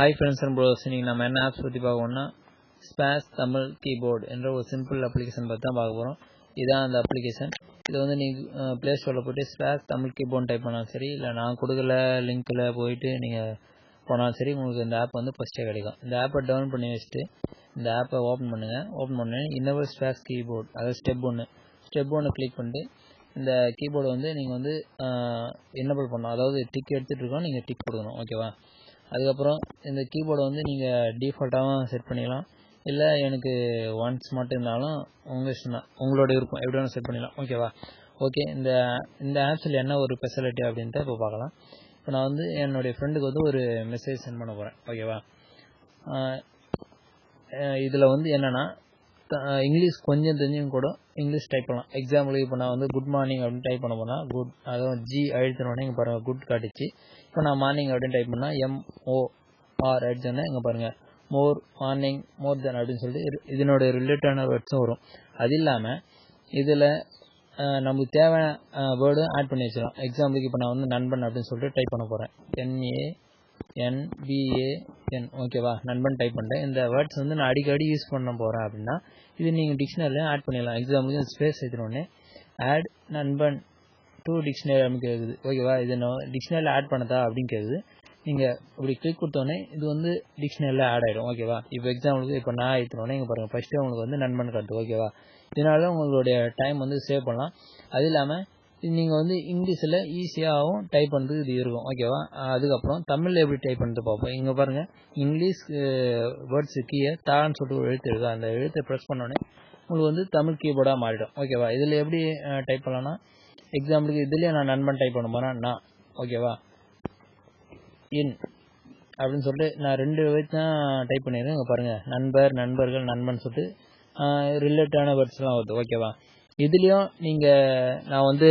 Hi friends and pros நீங்கள் நம்ம என்ன ஆப்ஸ் பற்றி பார்க்கணும்னா ஸ்பேஸ் தமிழ் கீபோர்டு என்ற ஒரு சிம்பிள் அப்ளிகேஷன் பற்றி தான் பார்க்க போகிறோம் இதான் அந்த அப்ளிகேஷன் இது வந்து நீங்கள் ப்ளே ஸ்டோரில் போய்ட்டு ஸ்பேஸ் தமிழ் கீபோர்டு டைப் பண்ணாலும் சரி இல்லை நான் கொடுக்கல லிங்க்கில் போயிட்டு நீங்கள் போனாலும் சரி உங்களுக்கு இந்த ஆப் வந்து ஃபஸ்ட்டே கிடைக்கும். இந்த ஆப்பை டவுன் பண்ணி வச்சுட்டு இந்த ஆப்பை ஓப்பன் பண்ணுங்கள் ஓப்பன் பண்ணி இன்னவர் ஸ்பேஸ் கீபோர்டு அதாவது ஸ்டெப் ஒன்று ஸ்டெப் ஒன்று கிளிக் பண்ணிட்டு இந்த கீபோர்டு வந்து நீங்கள் வந்து என்னபிள் பண்ணணும். அதாவது டிக் எடுத்துகிட்டு இருக்கோம் நீங்கள் டிக் கொடுக்கணும் ஓகேவா அதுக்கப்புறம் இந்த கீபோர்டை வந்து நீங்கள் டிஃபால்ட்டாகவும் செட் பண்ணிக்கலாம். இல்லை எனக்கு ஒன்ஸ் மட்டும் இருந்தாலும் உங்கள் இஷ்டம் தான். உங்களோட விருப்பம். எப்படி வேணும் செட் பண்ணிக்கலாம். ஓகேவா ஓகே இந்த இந்த ஆப்ஸில் என்ன ஒரு ஸ்பெஷாலிட்டி அப்படின்ட்டு இப்போ பார்க்கலாம். இப்போ நான் வந்து என்னுடைய ஃப்ரெண்டுக்கு வந்து ஒரு மெசேஜ் சென்ட் பண்ண போகிறேன் ஓகேவா இதில் வந்து என்னென்னா இங்கிலீஷ் கொஞ்சம் தெரிஞ்சும் கூட இங்கிலீஷ் டைப் பண்ணலாம். எக்ஸாம்பிளுக்கு இப்போ நான் வந்து குட் மார்னிங் அப்படின்னு டைப் பண்ண போனால் குட் அதுவும் ஜி அழுத்தினோடனே இங்கே பாருங்கள் குட் காட்டுச்சு. இப்போ நான் மார்னிங் அப்படின்னு டைப் பண்ணால் எம்ஓஆர் அடிச்சோன்னா இங்கே பாருங்கள் மோர் மார்னிங் மோர் தென் அப்படின்னு சொல்லிட்டு இதனோட ரிலேட்டடான வேர்ட்ஸும் வரும். அது இல்லாமல் இதில் நமக்கு தேவையான வேர்டும் ஆட் பண்ணி வச்சிடலாம். எக்ஸாம்பிளுக்கு இப்போ நான் வந்து நண்பன் அப்படின்னு சொல்லிட்டு டைப் பண்ண போகிறேன் என்ஏ என்பிஏஎன் ஓகேவா நண்பன் டைப் பண்ணிட்டேன் இந்த வேர்ட்ஸ் வந்து நான் அடிக்கடி யூஸ் பண்ண போகிறேன் அப்படின்னா இது நீங்கள் டிக்ஷனரியில் ஆட் பண்ணிடலாம். எக்ஸாம்பிளுக்கு ஸ்பேஸ் எடுத்துனோடனே ஆட் நண்பன் டூ டிக்ஷனரி அப்படின்னு கேட்குது ஓகேவா இது நான் டிக்ஷனரியில் ஆட் பண்ணதா அப்படின்னு கேட்குது நீங்கள் இப்படி கிளிக் கொடுத்தோடனே இது வந்து டிக்ஷனரியில் ஆட் ஆகிடும் ஓகேவா இப்போ எக்ஸாம்பிளுக்கு இப்போ நான் எடுத்துனோடனே இங்கே பாருங்கள் ஃபஸ்ட்டு உங்களுக்கு வந்து நண்பன் காட்டு ஓகேவா இதனால உங்களுடைய டைம் வந்து சேவ் பண்ணலாம். அது இல்லாமல் நீங்கள் வந்து இங்கிலீஷில் ஈஸியாகவும் டைப் பண்ணுறதுக்கு இது இருக்கும். ஓகேவா அதுக்கப்புறம் தமிழில் எப்படி டைப் பண்ணுறது பார்ப்போம். இங்கே பாருங்கள் இங்கிலீஷ் வேர்ட்ஸு கீழே தான்னு சொல்லிட்டு ஒரு எழுத்து இருக்குது அந்த எழுத்தை ப்ரெஸ் பண்ணோடனே உங்களுக்கு வந்து தமிழ் கீபோர்டாக மாறிடும். ஓகேவா இதில் எப்படி டைப் பண்ணலாம்னா எக்ஸாம்பிளுக்கு இதுலேயே நான் நண்பன் டைப் பண்ண போகிறேன் நான். ஓகேவா இன் அப்படின்னு சொல்லிட்டு நான் ரெண்டு வச்சு தான் டைப் பண்ணிடுறேன் இங்கே பாருங்கள் நண்பர் நண்பர்கள் நண்பன் சொல்லிட்டு ரிலேட்டடான வேர்ட்ஸ்லாம் வருது. ஓகேவா இதுலேயும் நீங்கள் நான் வந்து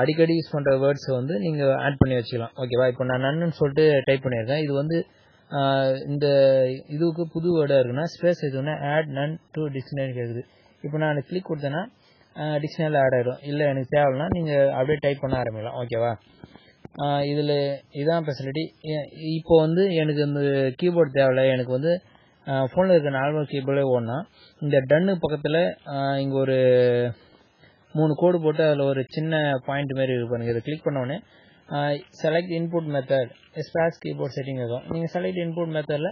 அடிக்கடி யூஸ் பண்ணுற வேர்ட்ஸை வந்து நீங்கள் ஆட் பண்ணி வச்சுக்கலாம். ஓகேவா இப்போ நான் நன்னு சொல்லிட்டு டைப் பண்ணியிருக்கேன். இது வந்து இந்த இதுக்கு புது வேர்டாக இருக்குன்னா ஸ்பேஸ் எதுவுன்னா ஆட் நன் டு டிக்ஷனரி கேட்குது இப்போ நான் கிளிக் கொடுத்தேன்னா டிக்ஷனரியில் ஆட் ஆகிடும் இல்லை எனக்கு தேவைன்னா நீங்கள் அப்படியே டைப் பண்ண ஆரம்பிக்கலாம். ஓகேவா இதில் இதான் ஃபெசிலிட்டி இப்போ வந்து எனக்கு இந்த கீபோர்டு தேவையில்ல. எனக்கு வந்து ஃபோனில் இருக்க நார்மல் கேபிளே ஓடனா இந்த டன்னு பக்கத்தில் இங்கே ஒரு மூணு கோடு போட்டு அதில் ஒரு சின்ன பாயிண்ட் மாரி இருக்கு பாருங்கள் இதை கிளிக் பண்ணோடனே select input method space keyboard setting இருக்கும். நீங்கள் செலக்ட் இன்புட் மெத்தடில்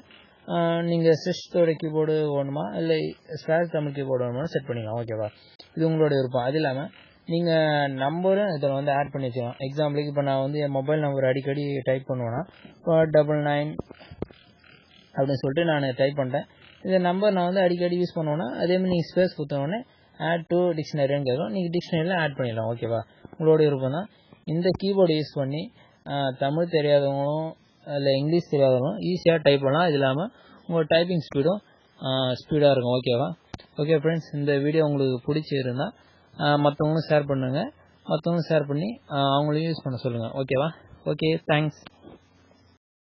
நீங்கள் சிஸ்டோட கீபோர்டு வேணுமா இல்லை ஸ்பேஸ் தமிழ் கீபோர்டு வேணுமா செட் பண்ணிக்கலாம். ஓகேவா இது உங்களோட விருப்பம். அது இல்லாமல் நீங்கள் நம்பரும் இதில் வந்து ஆட் பண்ணி வச்சுக்கலாம். எக்ஸாம்பிளுக்கு இப்போ நான் வந்து என் மொபைல் நம்பர் அடிக்கடி டைப் பண்ணுவேன்னா இப்போ டபுள் நைன் அப்படின்னு சொல்லிட்டு நான் டைப் பண்ணிட்டேன். இந்த நம்பர் நான் வந்து அடிக்கடி யூஸ் பண்ணுவேன்னா அதேமாதிரி நீங்கள் ஸ்பேஸ் கொடுத்தோடனே ஆட் டு டிக்ஷனரின்னு கேட்கும் நீங்கள் டிக்ஷனரியில் ஆட் பண்ணிடலாம் ஓகேவா உங்களோட விருப்பம் தான். இந்த கீபோர்டு யூஸ் பண்ணி தமிழ் தெரியாதவங்களும் இல்லை இங்கிலீஷ் தெரியாதவங்களும் ஈஸியாக டைப் பண்ணலாம். இது இல்லாமல் உங்களோட டைப்பிங் ஸ்பீடும் ஸ்பீடாக இருக்கும் ஓகேவா ஓகே ஃப்ரெண்ட்ஸ் இந்த வீடியோ உங்களுக்கு பிடிச்சிருந்தால் மற்றவங்களும் ஷேர் பண்ணுங்கள் மற்றவங்களும் ஷேர் பண்ணி அவங்களையும் யூஸ் பண்ண சொல்லுங்கள் ஓகேவா ஓகே தேங்க்ஸ்